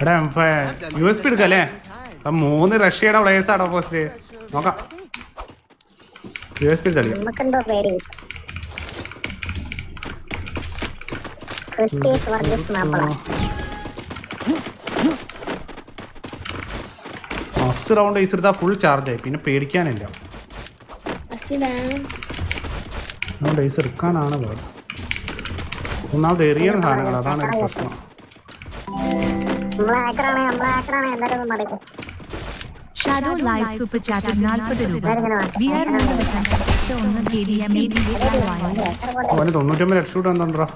എടാ U S P എടുക്കല്ലേ? അപ്പൊ മൂന്ന് റഷ്യയുടെ പ്ലേയേഴ്സ് ആണ് ഓപ്പോസിറ്റ് നോക്കാം. U S P first round ഈസെടുത്താ full charge ആയി. പിന്നെ പേടിക്കാനില്ല. അതുകൊണ്ട് ഐസ് എടുക്കാനാണ് പാട് ഒന്നാമത് എറിയുന്ന സാധനങ്ങൾ അതാണ് ഒരു പ്രശ്നം. ഷാഡോ ലൈവ് സൂപ്പർ ചാറ്റ് നാൽപ്പത് രൂപ. വി ആർ ഒന്ന് കെ ഡി എം അവന് തൊണ്ണൂറ്റൊമ്പത് ലക്ഷം രൂപ എന്താ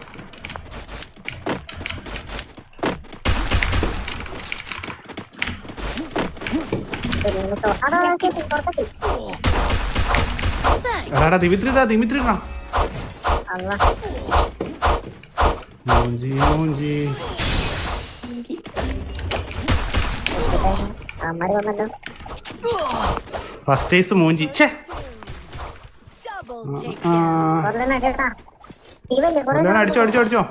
എടാടാ ദിമിത്രിടാ ദിമിത്രിടാ അല്ല മൂഞ്ചി മൂഞ്ചി. അമ്മര് വന്നല്ലോ. ഫസ്റ്റ് ഐസ് മൂഞ്ചി. ഛേ. അടിച്ചോ അടിച്ചോ അടിച്ചോ.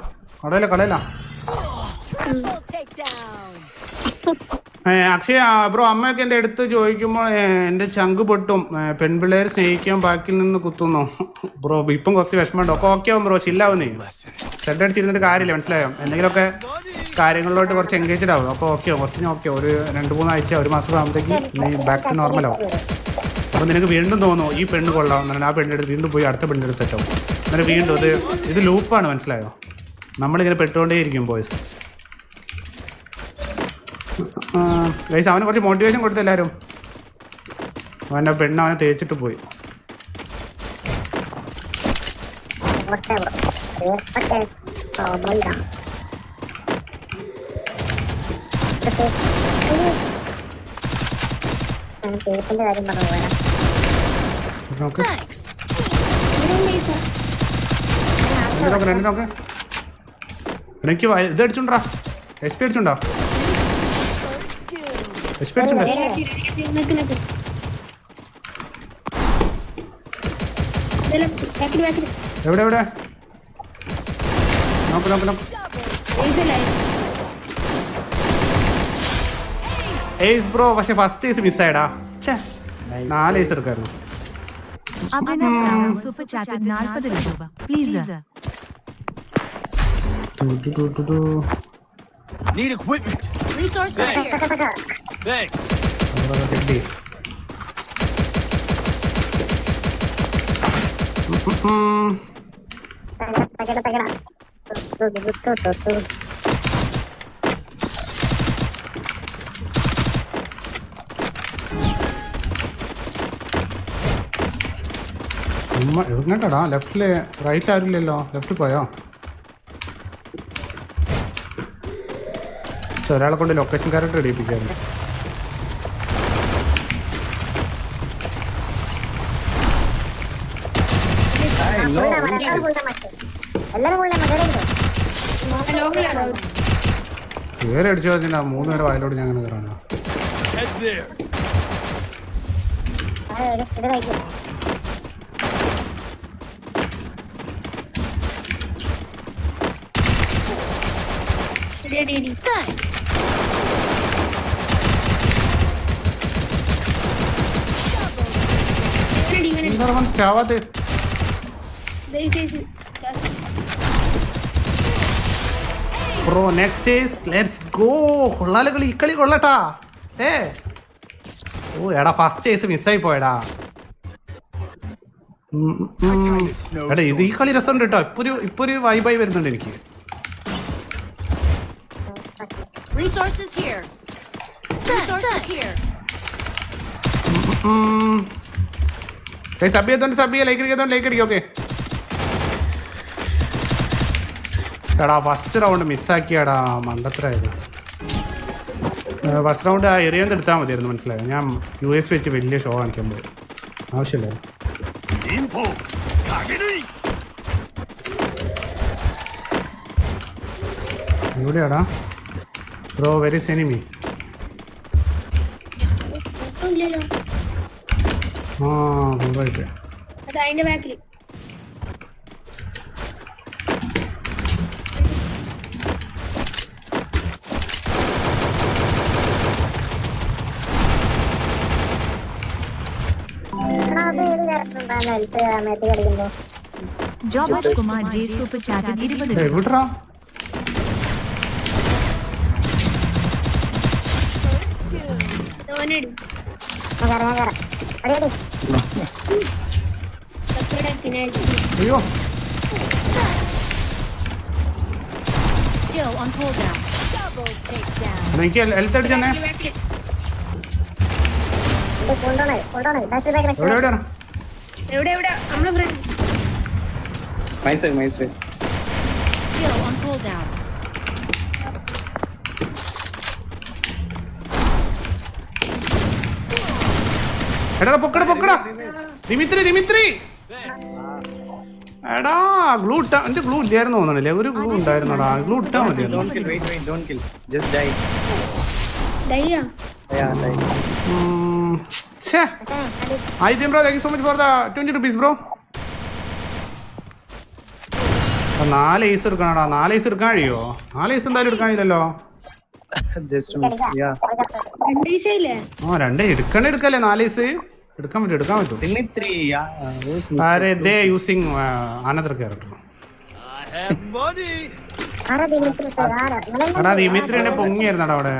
കടയില്ല കടയില ഏ, അക്ഷയ ബ്രോ അമ്മയൊക്കെ എന്റെ അടുത്ത് ചോദിക്കുമ്പോൾ എന്റെ ചങ്ക് പൊട്ടും. പെൺപിള്ളേരെ സ്നേഹിക്കാൻ ബാക്കിൽ നിന്ന് കുത്തുന്നു. ബ്രോ ഇപ്പം കുറച്ച് വിഷമമുണ്ട്. ഒക്കെ ഓക്കെ ആവും ബ്രോ ചില്ലാവുന്നേ സെഡ് അടിച്ചിരുന്നിട്ട് കാര്യമില്ല മനസ്സിലായോ? എന്തെങ്കിലുമൊക്കെ കാര്യങ്ങളിലോട്ട് കുറച്ച് എൻഗേജ്ഡ് ആവും. അപ്പോൾ ഓക്കെ കുറച്ച് ഓക്കെ ഒരു രണ്ട് മൂന്നാഴ്ച ഒരു മാസം ആകുമ്പോഴത്തേക്ക് നീ ബാക്ക് ടു നോർമൽ ആവും. അപ്പോൾ നിനക്ക് വീണ്ടും തോന്നുന്നു ഈ പെണ്ണ് കൊള്ളാം എന്നാൽ ആ പെണ്ണിന്റെ അടുത്ത് വീണ്ടും പോയി അടുത്ത പെണ്ണിന്റെ സെറ്റ് ആവും. എന്നിട്ട് വീണ്ടും ഇത് ഇത് ലൂപ്പാണ് മനസ്സിലായോ? നമ്മളിങ്ങനെ പെട്ടുകൊണ്ടേയിരിക്കും ബോയ്സ് ഗൈസ് അവന് കുറച്ച് മോട്ടിവേഷൻ കൊടുത്തു എല്ലാവരും അവന്റെ പെണ്ണ് അവനെ തേച്ചിട്ട് പോയി. നോക്ക്. എനിക്ക് ഇത് അടിച്ചുണ്ടാ എച്ച് പി അടിച്ചുണ്ടോ എച്ച് പി അടിച്ചുണ്ടോ എവിടെ എവിടെ? നോക്ക് നോക്ക് നോക്ക്. ഏസ് ബ്രോ പക്ഷെ ഫസ്റ്റ് ഏസ് മിസ്സായടാ ഛേ നാല് ഏസ് എടുക്കായിരുന്നു. അഭിനവ് സൂപ്പർ ചാറ്റ് നാൽപ്പത് രൂപ. Please two two two two two. Need equipment. Resources here. Thanks. തകട ഉമ്മ എങ്ങോട്ടാടാ ലെഫ്റ്റിൽ റൈറ്റ് ആരില്ലല്ലോ ലെഫ്റ്റ് പോയോ ഒരാളെ കൊണ്ട് ലൊക്കേഷൻ ക്യാരക്ടർ ഇടിപ്പിക്കായിരുന്നു വേറെ അടിച്ചു പറഞ്ഞാ മൂന്ന് പേര് വായലോട് ഞാൻ അങ്ങനെ കയറാനോ. Head there. ഇത് കഴിക്കും Thanks. എന്താ അവൻ ചാവാത്തെ bro next ace let's go കൊള്ളാലെ കളി ഈ കളി കൊള്ളട്ടാ ഏ ഓ എടാ ഫസ്റ്റ് ഏസ് മിസ്സായി പോയടാ ഉം. എടാ ഇത് ഈ കളി രസമുണ്ട് കേട്ടോ ഇപ്പൊ ഒരു ഇപ്പൊ ഒരു വൈബായി വരുന്നുണ്ട് എനിക്ക് Resources here. Resources here. Sub ചെയ്തോണ്ട് സബ് ചെയ്യാം ലൈക്ക് അടിക്കാത്തോണ്ട് ലൈക്ക് അടിക്കും ഓക്കെ എടാ ഫസ്റ്റ് റൗണ്ട് മിസ്സാക്കിയാടാ മണ്ടത്തരായത്. ഫസ്റ്റ് റൗണ്ട് ആ എറിയാൻ എടുത്താൽ മതിയായിരുന്നു മനസ്സിലായത് ഞാൻ യു എസ് വെച്ച് വലിയ ഷോ കാണിക്കാൻ പോയി. ആവശ്യമില്ല. എവിടെയാടാ? ബ്രോ വെരി സെനിമി ആ കൊണ്ടുപോയിട്ട് അതിന്റെ ബാക്കിൽ ജോബ് കുമാർ ജി സൂപ്പർ ചാറ്റ് ഇരുപത് എവിടാ ധോനടി മകര അടിയടി അടി അടി അയ്യോ Skill on cooldown. Double takedown. എനിക്ക് ഹെൽത്ത് അടിച്ചെന്നെ ഇത് കൊണ്ടോണേ കൊണ്ടോണേ ബാക്ക് ബാക്ക് എവിടെ എവിടെ My side, my side. Skill on cooldown. എടാ പൊക്കടാ പൊക്കടാ. Dimitri Dimitri. എടാ ഗ്ലൂ ഇട്ടാ എന്റെ ഗ്ലൂ ഇല്ലായിരുന്നു തോന്നണല്ലേ ഒരു ഗ്ലൂ ഉണ്ടായിരുന്നടാ. ഗ്ലൂ ഇട്ടാ മതി. ഉം, bro thank you so much for the twenty rupees bro നാല് ഐസ് എടുക്കണടാ. നാല് ഐസ് എടുക്കാൻ കഴിയോ? നാല് ഐസ് എന്തായാലും എടുക്കാൻ കഴിയില്ലല്ലോ. ആ രണ്ടേ എടുക്കണേ എടുക്കല്ലേ നാല് ദിവസം എടുക്കാൻ പറ്റും എടുക്കാൻ പറ്റും. Missing? Are they using another character എടാ ദിമിത്രി എന്നെ പൊങ്ങിയായിരുന്നടാ അവിടെ.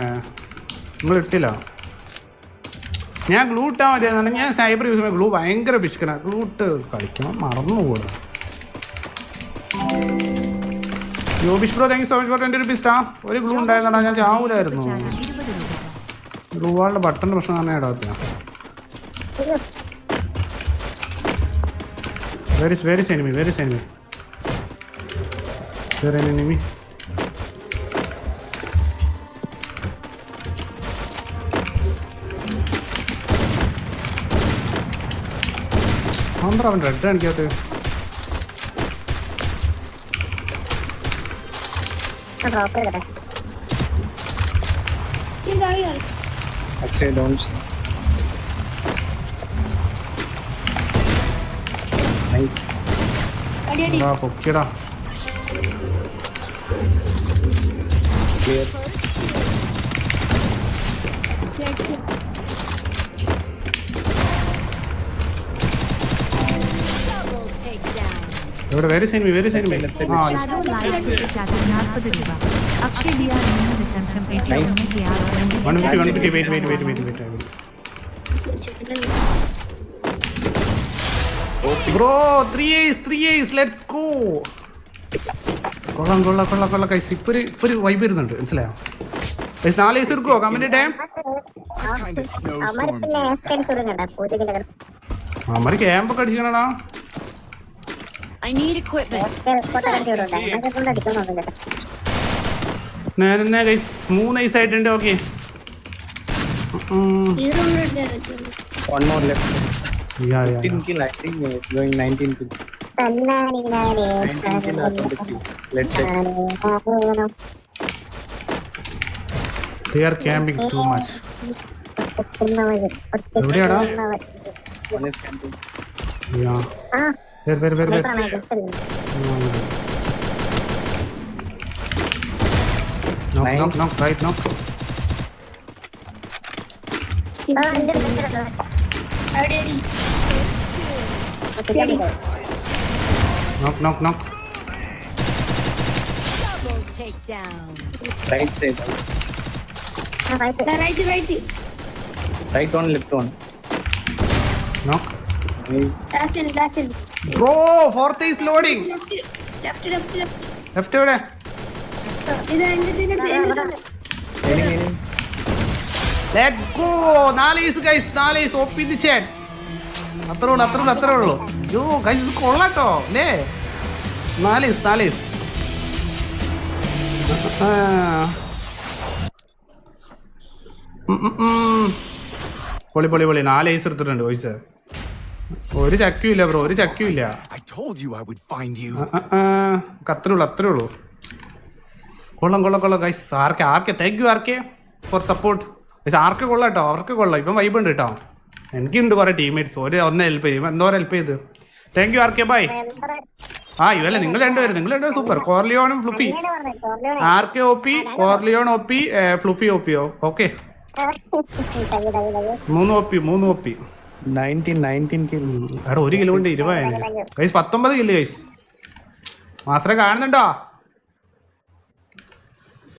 നിങ്ങൾ ഇട്ടില്ല. ഞാൻ ഗ്ലൂ ഇട്ടാൽ മതിയായിരുന്നു ഞാൻ സൈബർ യൂസ് ചെയ്യുമ്പോൾ ഗ്ലൂ ഭയങ്കര പിശുക്കന. ഗ്ലൂ ഇട്ട് കളിക്കണം മറന്നു പോകണം യോബിഷ് bro thank so much for twenty rupees ടാ ഒരു ഗ്ലൂ ഉണ്ടായിരുന്നടാ ഞാൻ ചാവൂലായിരുന്നു. ചാറ്റിൽ ഇരുപത് രൂപ ഗ്ലൂ ബട്ടന്റെ പ്രശ്നം തന്നെ ഇടാത്ത very very enemy very enemy very enemy അവൻ റെഡ് കാണിക്കാത്ത ഡ്രോപ്പ് ചെയ്തേ Actually, don't. Nice. എടാ പൊക്കിയടാ Clear. എട്ട് വേറെ sign K R one minute one minute wait wait wait wait wait bro three ace three ace let's go കൊള്ളാം കൊള്ളാം കൊള്ളാം കൊള്ളാം കൈസ് ഇപ്പൊ ഒരു ഇപ്പൊ ഒരു വൈബ് വരുന്നുണ്ട്. മനസ്സിലായോ? നാല് ഏസ് എടുക്കുവോ? കമന്റ് ടൈം അമ്മ of അവന്മാര് നേരെ ഗൈസ് മൂന്ന് ഐസ് ആയിട്ടുണ്ട് okay One more left. 15 kill. I think it's going 19 kill. 19 kill or 20 kill. Let's check. They are camping too much എവിടെയാടാ One ಬೇರೆ ಬೇರೆ ಬೇರೆ ಬೇರೆ knock nice. no, no, right knock knock knock knock right side. Right right right right. On left on. Knock bro fourth ace loading left എവിടെ. Let's go നാല് ace guys നാല് ace ഒപ്പിന്ന് ചേൻ അത്രേ ഉള്ളൂ അത്രേ ഉള്ളൂ അത്രേ ഉള്ളൂ. യോ ഗൈസ് ഇത് കൊള്ളാട്ടോ അല്ലേ നാല് ഈസ് നാല് ഈസ്. പൊളി പൊളി പൊളി. നാല് ഐസ് എടുത്തിട്ടുണ്ട് വോയിസ് ഒരു ചക്കും ഇല്ല ബ്രോ. ഒരു ചക്കും ഇല്ല I told you I would find you. ആ, ആ, ആ. അത്രേ ഉള്ളൂ അത്രേ ഉള്ളൂ. കൊള്ളാം കൊള്ളം കൊള്ളം. ഗൈസ് ആർക്കെ ആർക്കെ? താങ്ക് യു ആർക്കെ? ഫോർ സപ്പോർട്ട് ഗൈസ് ആർക്ക് കൊള്ളാം കേട്ടോ അവർക്ക് കൊള്ളാം. ഇപ്പം വൈബ് ഉണ്ട് കേട്ടോ എനിക്കുണ്ട് കുറേ ടീംമേറ്റ്സ് ഒരു ഒന്ന് ഹെൽപ്പ് ചെയ്യും. എന്തോരം ഹെൽപ്പ് ചെയ്ത്. Thank you ആർക്കെ? ബൈ ആ ഇവല്ല നിങ്ങൾ രണ്ടുപേരും നിങ്ങൾ രണ്ടുപേരും സൂപ്പർ കോർലിയോണും ഫ്ലുഫി. ആർക്കെ O P? Corleone O P Fluffy O P. Okay. മൂന്ന് ഒ പി മൂന്ന് ഒ പി. ഒരു കിലോ കൊണ്ട് ഇരുപത് പത്തൊമ്പത് കിലോ ഗൈസ്. മാസ്റ്ററെ കാണുന്നുണ്ടോ?